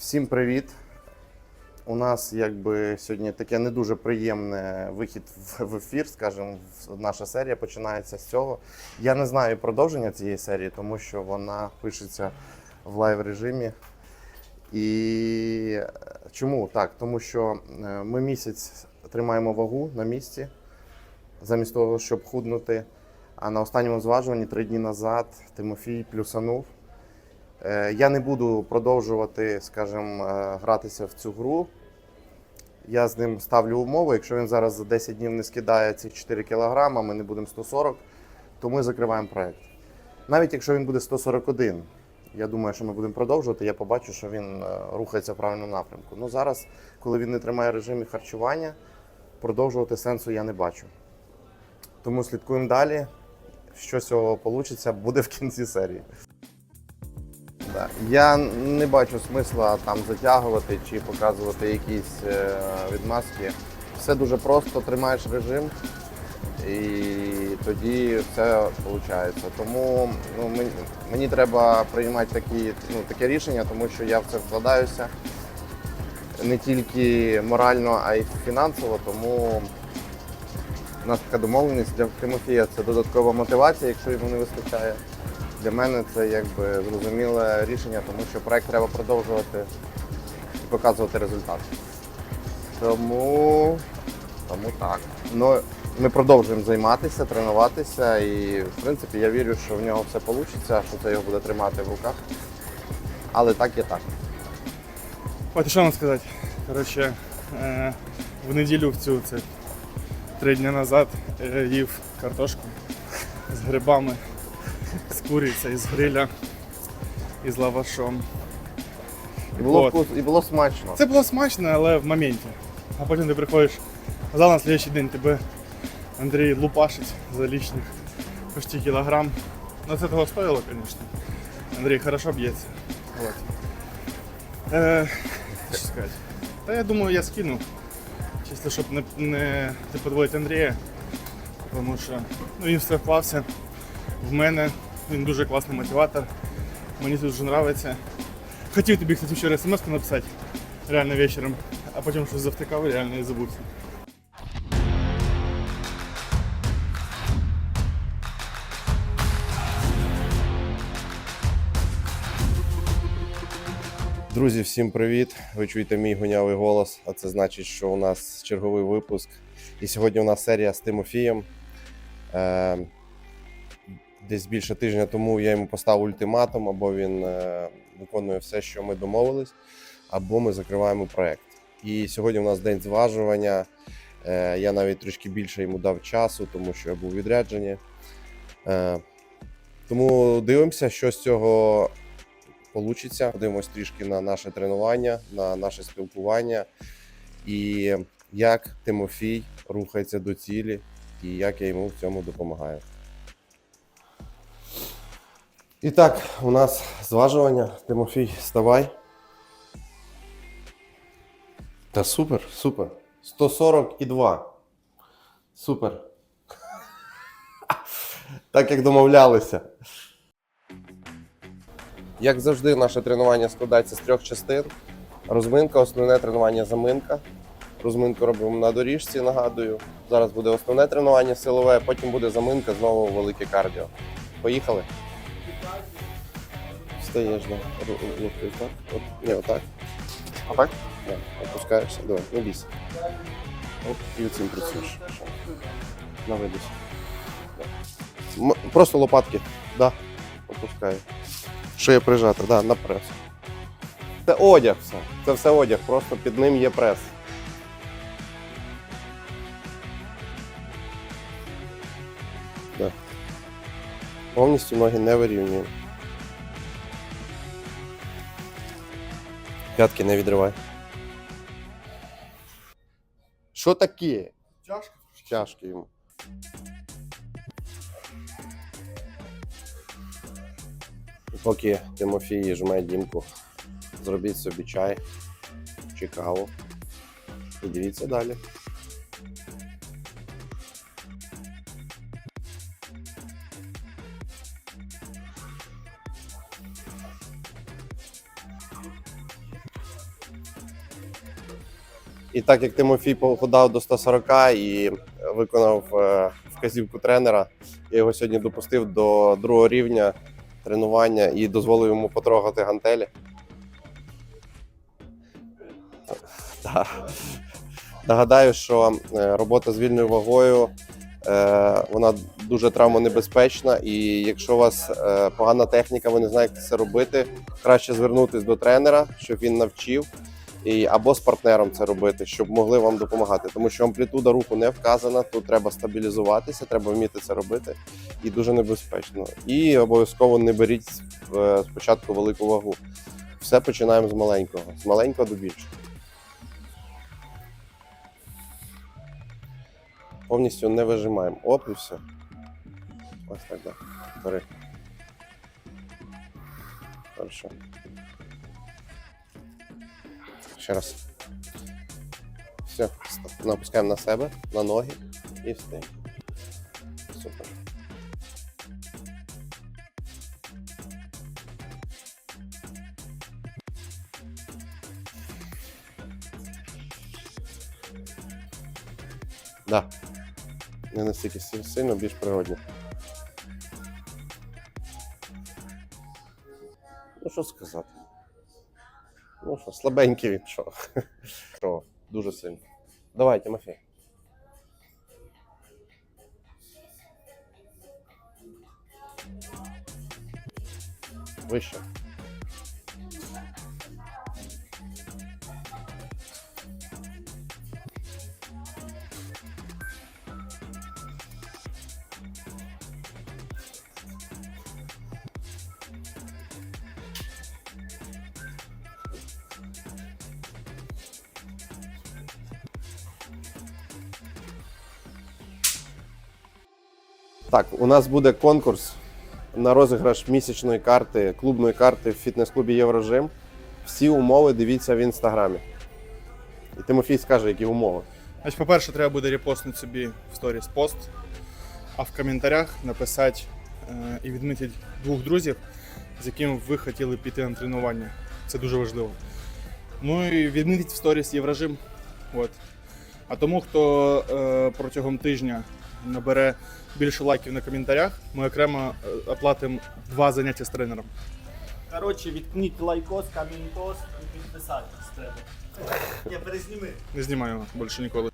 Всім привіт! У нас якби сьогодні таке не дуже приємне вихід в- ефір, скажімо, наша серія починається з цього. Я не знаю продовження цієї серії, тому що вона пишеться в лайв режимі. І е, чому так? Тому що е, ми місяць тримаємо вагу на місці, замість того, щоб худнути. А на останньому зважуванні три дні назад Тимофій плюсанув. Е, Я не буду продовжувати, скажімо, е, гратися в цю гру. Я з ним ставлю умови. Якщо він зараз за 10 днів не скидає ці 4 кілограма, ми не будемо 140, то ми закриваємо проект. Навіть якщо він буде 141, я думаю, що ми будемо продовжувати. Я побачу, що він е, рухається в правильному напрямку. Ну зараз, коли він не тримає режимі харчування, продовжувати сенсу я не бачу. Тому слідкуємо далі. Що з цього вийде, буде в кінці серії. Да. Я не бачу смисла там затягувати чи показувати якісь е, відмазки. Все дуже просто, тримаєш режим і тоді все виходить. Тому ну, мені, мені треба приймати такі, ну, таке рішення, тому що я в це вкладаюся не тільки морально, а й фінансово. Тому у нас така домовленість для Тимофія це додаткова мотивація, якщо йому не вистачає. Для мене це якби зрозуміле рішення, тому що проект треба продовжувати і показувати результат. Тому, тому так. Ну, ми продовжуємо займатися, тренуватися, і в принципі я вірю, що в нього все вийде, що це його буде тримати в руках. Але так є так. От і що вам сказати? Коротше, е, в неділю в цю це три дні назад е, їв картошку з грибами, з курицею, з гриля і з лавашом. І було От. вкус, і було смачно. Це було смачно, але в моменті. А потім ти приходиш в зал на слідчий день, тебе Андрій лупашить за лічних почти кілограм. Ну це того стоїло, звісно. Андрій хорошо б'ється. Вот. Е, що сказати? Та я думаю, я скину. Чисто, щоб не, не не подводити Андрія. Тому що ну, він все вклався в мене. Він дуже класний мотиватор. Мені дуже подобається. Хотів тобі, кстати, вчора смс написати реально вечором, а потім щось завтикав і реально і забувся. Друзі, всім привіт! Ви чуєте мій гунявий голос, а це значить, що у нас черговий випуск. І сьогодні у нас серія з Тимофієм. Десь більше тижня тому я йому поставив ультиматум, або він е, виконує все, що ми домовились, або ми закриваємо проект. І сьогодні у нас день зважування. Е, я навіть трішки більше йому дав часу, тому що я був відряджені. Е, тому дивимося, що з цього Получиться. Подивимось трішки на наше тренування, на наше спілкування і як Тимофій рухається до цілі, і як я йому в цьому допомагаю. І так, у нас зважування. Тимофій, вставай. Та супер, супер. 142. Супер. Так як домовлялися. Як завжди, наше тренування складається з трьох частин: розминка, основне тренування заминка. Розминку робимо на доріжці, нагадую. Зараз буде основне тренування силове, потім буде заминка, знову велике кардіо. Поїхали. Встаєш, да. Ру- так? От, ні, отак. Отак? Да. Опускаєшся. Давай, не бійся. Оп, і оцим працюєш. Наведись. Да. Просто лопатки. Да. Опускаю. Шия прижата, да, на прес. Це одяг все. Це все одяг, просто під ним є прес. Да. Повністю ноги не вирівнюємо. П'ятки не відривай. Що таке? Тяжко. Тяжко йому. Поки Тимофій жме дімку, зробіть собі чай чи каву. І дивіться далі. І так як Тимофій похудав до 140 і виконав е, вказівку тренера, я його сьогодні допустив до другого рівня тренування і дозволив йому потрогати гантелі. Нагадаю, що е, робота з вільною вагою е, вона дуже травмонебезпечна, і якщо у вас погана техніка, ви не знаєте, як це робити, краще звернутися до тренера, щоб він навчив, і, або з партнером це робити, щоб могли вам допомагати. Тому що амплітуда руху не вказана, тут треба стабілізуватися, треба вміти це робити, і дуже небезпечно. І обов'язково не беріть е, спочатку велику вагу. Все починаємо з маленького, з маленького до більшого. Повністю не вижимаємо. Оп, і все. Ось так, так. Бери. Хорошо. Ще раз. Все. Напускаємо на себе, на ноги і встаємо. Супер. Да. Не настільки сильно, більш природно. Ну, що сказати? Ну що, слабенький він що. Що, дуже сильно. Давай, Тимофій. Вище. Так, у нас буде конкурс на розіграш місячної карти, клубної карти в фітнес-клубі Єврожим. Всі умови дивіться в інстаграмі. І Тимофій скаже, які умови. Значить, по-перше, треба буде репостнути собі в сторіс пост, а в коментарях написати е, і відмітити двох друзів, з якими ви хотіли піти на тренування. Це дуже важливо. Ну і відмітити в сторіс Єврожим. От. А тому, хто е, протягом тижня набере більше лайків на коментарях, ми окремо е, оплатимо два заняття з тренером. Коротше, відкніть лайкос, камінькос і підписатись треба. Я перезніми. Не знімаю більше ніколи.